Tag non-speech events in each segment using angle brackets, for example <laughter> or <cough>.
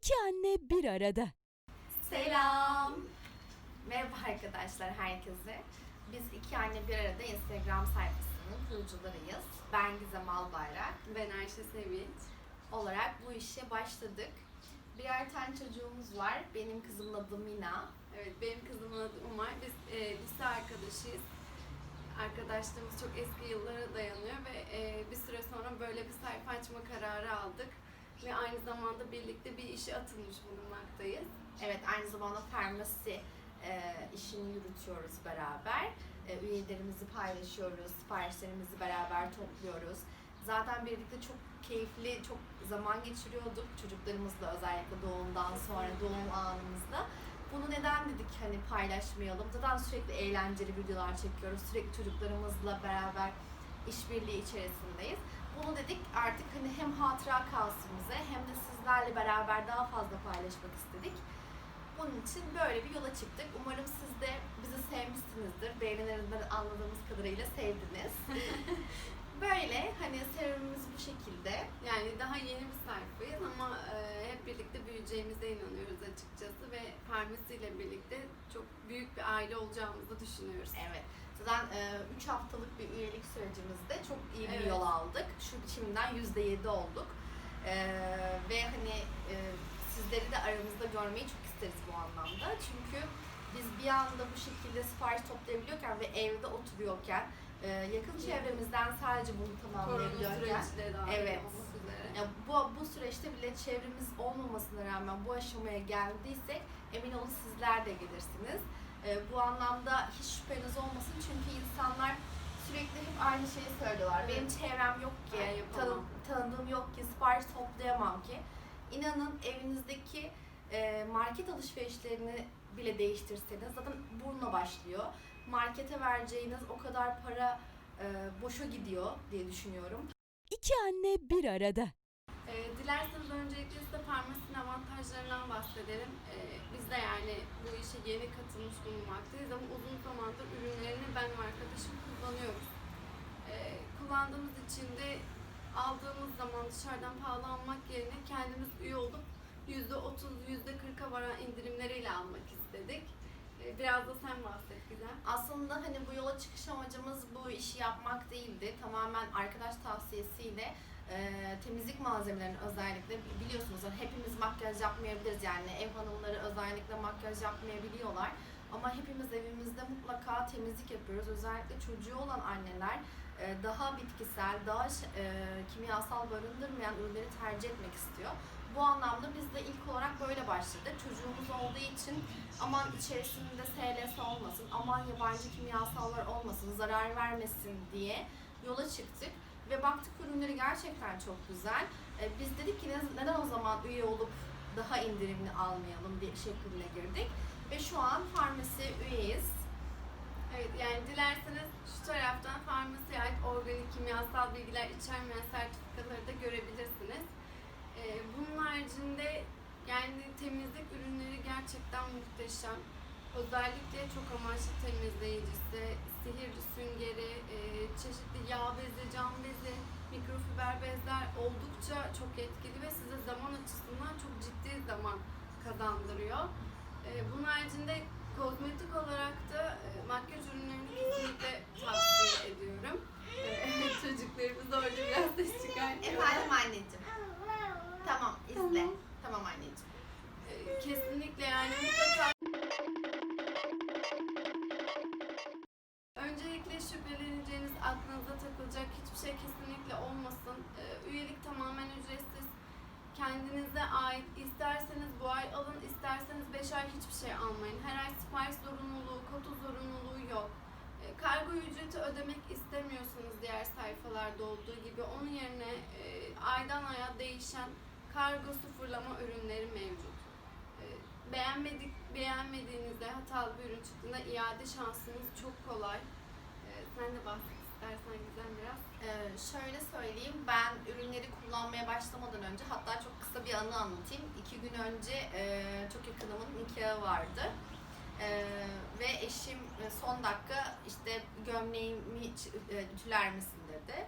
İki anne bir arada. Selam. Merhaba arkadaşlar herkese. Biz iki anne bir arada Instagram sayfasının kurucularıyız. Ben Gizem Albayrak Ben Ayşe Sevinç. olarak bu işe başladık. Birer tane çocuğumuz var. Benim kızımın adı Mina. Evet, benim kızımın adı Umar. Biz e, lise arkadaşıyız. Arkadaşlığımız çok eski yıllara dayanıyor ve e, bir süre sonra böyle bir sayfa açma kararı aldık. Ve aynı zamanda birlikte bir işe atılmış bulunmaktayız. Evet aynı zamanda farmasi e, işini yürütüyoruz beraber. E, üyelerimizi paylaşıyoruz, siparişlerimizi beraber topluyoruz. Zaten birlikte çok keyifli, çok zaman geçiriyorduk çocuklarımızla özellikle doğumdan sonra, doğum anımızda. Bunu neden dedik hani paylaşmayalım? Zaten sürekli eğlenceli videolar çekiyoruz. Sürekli çocuklarımızla beraber işbirliği içerisindeyiz. Bunu dedik artık hani hem hatıra kalsın bize hem de sizlerle beraber daha fazla paylaşmak istedik. Bunun için böyle bir yola çıktık. Umarım siz de bizi sevmişsinizdir. Beğenilerinden anladığımız kadarıyla sevdiniz. <laughs> böyle hani serüvenimiz bu şekilde. Yani daha yeni bir sayfayız ama e, hep birlikte büyüyeceğimize inanıyoruz açıkçası ve farmasiyle birlikte çok büyük bir aile olacağımızı düşünüyoruz. Evet. Zaten 3 haftalık bir üyelik sürecimizde çok iyi bir Evet. yol aldık. Şu şimdiden %7 olduk. E, ve hani e, sizleri de aramızda görmeyi çok isteriz bu anlamda. Çünkü biz bir anda bu şekilde sipariş toplayabiliyorken ve evde oturuyorken e, yakın çevremizden sadece bunu tamamlayabiliyorken Evet. olmak üzere. ya bu, bu süreçte bile çevremiz olmamasına rağmen bu aşamaya geldiysek emin olun sizler de gelirsiniz. Ee, bu anlamda hiç şüpheniz olmasın çünkü insanlar sürekli hep aynı şeyi söylüyorlar. Benim çevrem yok ki, yapamam. tanı- tanıdığım yok ki, sipariş toplayamam ki. İnanın evinizdeki e, market alışverişlerini bile değiştirseniz zaten bununla başlıyor. Markete vereceğiniz o kadar para e, boşa gidiyor diye düşünüyorum. İki anne bir arada. E, dilerseniz öncelikle size farmasinin avantajlarından bahsedelim. E, biz de yani bu işe yeni katılmış bulunmaktayız ama uzun zamandır ürünlerini ben ve arkadaşım kullanıyoruz. E, kullandığımız için de aldığımız zaman dışarıdan pahalı almak yerine kendimiz üye olup %30, %40'a varan indirimleriyle almak istedik. Biraz da sen bahset Gizem. Aslında hani bu yola çıkış amacımız bu işi yapmak değildi. Tamamen arkadaş tavsiyesiyle e, temizlik malzemelerinin özellikle biliyorsunuz hani hepimiz makyaj yapmayabiliriz yani ev hanımları özellikle makyaj yapmayabiliyorlar. Ama hepimiz evimizde mutlaka temizlik yapıyoruz. Özellikle çocuğu olan anneler e, daha bitkisel, daha e, kimyasal barındırmayan ürünleri tercih etmek istiyor. Bu anlamda biz de ilk olarak böyle başladık. Çocuğumuz olduğu için aman içerisinde SLS olmasın, aman yabancı kimyasallar olmasın, zarar vermesin diye yola çıktık. Ve baktık ürünleri gerçekten çok güzel. Ee, biz dedik ki ne- neden o zaman üye olup daha indirimli almayalım diye şekline girdik. Ve şu an farmasi üyeyiz. Evet yani dilerseniz şu taraftan farmasiye ait organik kimyasal bilgiler içermeyen sertifikaları da görebilirsiniz. Ee, bunun haricinde yani temizlik ürünleri gerçekten muhteşem. Özellikle çok amaçlı temizleyicisi, sihirli süngeri, e, çeşitli yağ bezi, cam bezi, mikrofiber bezler oldukça çok etkili ve size zaman açısından çok ciddi zaman kazandırıyor. E, bunun haricinde kozmetik olarak da e, makyaj ürünlerini kesinlikle tavsiye ediyorum. E, <laughs> çocuklarımız orada biraz ses çıkartıyor. Efendim anneciğim. Tamam izle. Tamam anneciğim. E, kesinlikle yani mutlaka aklınıza takılacak hiçbir şey kesinlikle olmasın. Ee, üyelik tamamen ücretsiz. Kendinize ait. İsterseniz bu ay alın, isterseniz 5 ay hiçbir şey almayın. Her ay sipariş zorunluluğu, kodu zorunluluğu yok. Ee, kargo ücreti ödemek istemiyorsanız diğer sayfalarda olduğu gibi onun yerine e, aydan aya değişen kargo sıfırlama ürünleri mevcut. Ee, beğenmedik, beğenmediğinizde hatalı bir ürün çıktığında iade şansınız çok kolay. Sen de bahset istersen güzel biraz. Ee, şöyle söyleyeyim, ben ürünleri kullanmaya başlamadan önce hatta çok kısa bir anı anlatayım. İki gün önce e, çok yakınımın nikahı vardı. Ee, ve eşim e, son dakika işte gömleğimi e, ütüler misin dedi.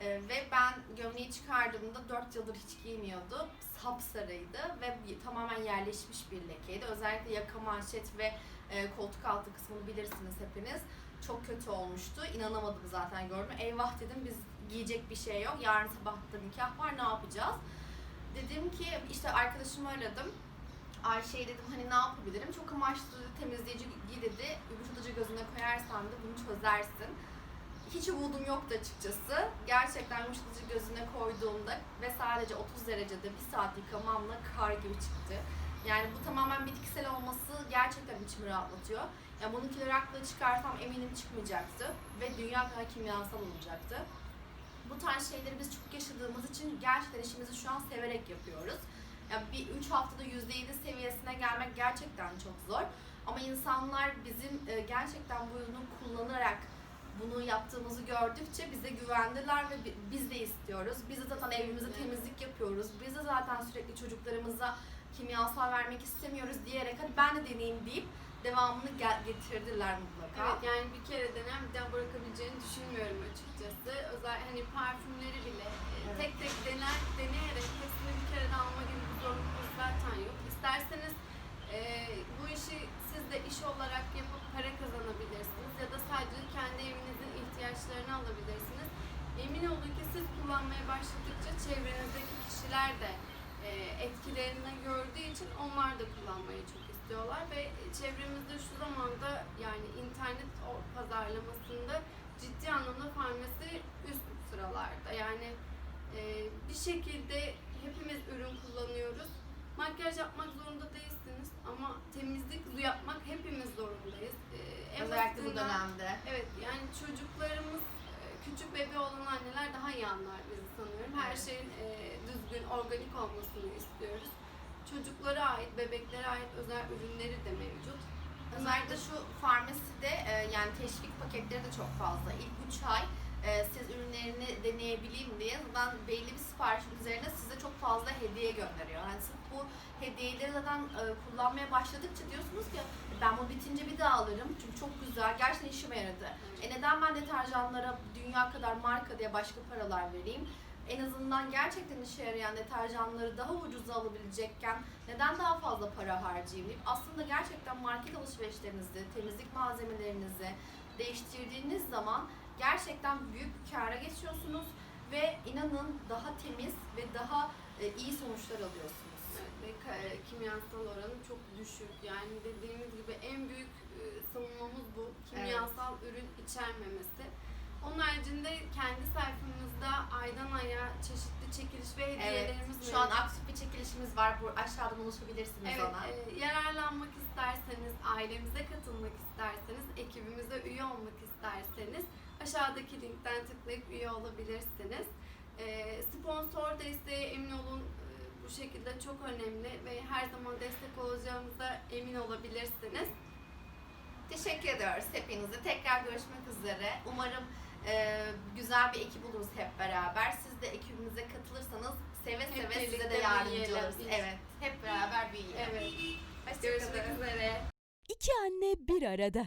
Ee, ve ben gömleği çıkardığımda 4 yıldır hiç giymiyordu. Sapsarıydı ve tamamen yerleşmiş bir lekeydi. Özellikle yaka manşet ve e, koltuk altı kısmını bilirsiniz hepiniz. Çok kötü olmuştu. İnanamadım zaten gördüm. Eyvah dedim biz giyecek bir şey yok. Yarın sabah da nikah var ne yapacağız? Dedim ki işte arkadaşımı aradım. Ayşe'ye dedim hani ne yapabilirim? Çok amaçlı temizleyici giy dedi. Yumuşatıcı gözüne koyarsan da bunu çözersin. Hiç umudum yoktu açıkçası. Gerçekten yumuşatıcı gözüne koyduğumda ve sadece 30 derecede bir saat yıkamamla kar gibi çıktı. Yani bu tamamen bitkisel olması gerçekten içimi rahatlatıyor. Yani bunu kilorakla çıkarsam eminim çıkmayacaktı ve dünya kadar kimyasal olacaktı. Bu tarz şeyleri biz çok yaşadığımız için gerçekten işimizi şu an severek yapıyoruz. Yani bir 3 haftada %7 seviyesine gelmek gerçekten çok zor. Ama insanlar bizim e, gerçekten bu ürünü kullanarak bunu yaptığımızı gördükçe bize güvendiler ve bi- biz de istiyoruz. Biz de zaten evimizde temizlik yapıyoruz. Biz de zaten sürekli çocuklarımıza kimyasal vermek istemiyoruz diyerek hadi ben de deneyeyim deyip devamını gel- getirdiler mutlaka. Evet yani bir kere denen bir daha bırakabileceğini düşünmüyorum açıkçası. Özel hani parfümleri bile e, Evet. tek tek dener, deneyerek hepsini bir kere de alma gibi bir zorunluluğu zaten yok. İsterseniz e, bu işi siz de iş olarak yapıp para kazanabilirsiniz ya da sadece kendi evinizin ihtiyaçlarını alabilirsiniz. Emin olun ki siz kullanmaya başladıkça çevrenizdeki kişiler de e, etkilerini gördüğü için onlar da kullanmayı çok istiyorlar ve çevremizde şu zamanda yani internet pazarlamasında ciddi anlamda farmasi üst sıralarda. Yani e, bir şekilde hepimiz ürün kullanıyoruz. Makyaj yapmak zorunda değilsiniz ama temizlik yapmak hepimiz zorundayız. E, Özellikle bu dönemde. Evet yani çocuklarımız e, küçük bebeği olan anneler daha iyi anlar bizi sanıyorum. Her şeyin e, düzgün, organik olmasını istiyoruz. Çocuklara ait, bebeklere ait özel ürünleri de mevcut. Özellikle şu farmaside e, yani teşvik paketleri de çok fazla. İlk 3 ay e, siz ürünlerini deneyebileyim diye zaten belli bir siparişin üzerine size çok fazla hediye gönderiyor. Yani sırf bu hediyeleri zaten e, kullanmaya başladıkça diyorsunuz ki ben bu bitince bir daha alırım çünkü çok güzel gerçekten işime yaradı. E neden ben deterjanlara dünya kadar marka diye başka paralar vereyim? En azından gerçekten işe yarayan deterjanları daha ucuza alabilecekken neden daha fazla para harcayayım deyip aslında gerçekten market alışverişlerinizi, temizlik malzemelerinizi değiştirdiğiniz zaman gerçekten büyük bir kâra geçiyorsunuz ve inanın daha temiz ve daha e, iyi sonuçlar alıyorsunuz. Evet, ve e, kimyasal oranı çok düşük. Yani dediğimiz gibi en büyük e, savunmamız bu. Kimyasal ürün içermemesi. Onun haricinde kendi sayfamızda aydan aya çeşitli çekiliş ve Evet, hediyelerimiz şu an mevcut. aktif bir çekilişimiz var. Bu aşağıdan ulaşabilirsiniz Evet, ona. e, yararlanmak isterseniz, ailemize katılmak isterseniz, ekibimize üye olmak isterseniz aşağıdaki linkten tıklayıp üye olabilirsiniz. E, sponsor desteği emin olun e, bu şekilde çok önemli ve her zaman destek olacağımıza emin olabilirsiniz. Teşekkür ediyoruz hepinize. Tekrar görüşmek üzere. Umarım e, güzel bir ekip oluruz hep beraber. Siz de ekibimize katılırsanız seve Hep seve size birlikte de yardımcı büyüyelim. oluruz. Evet, hep beraber büyüyelim. Evet, Hoşçakalın. görüşmek üzere. İki anne bir arada.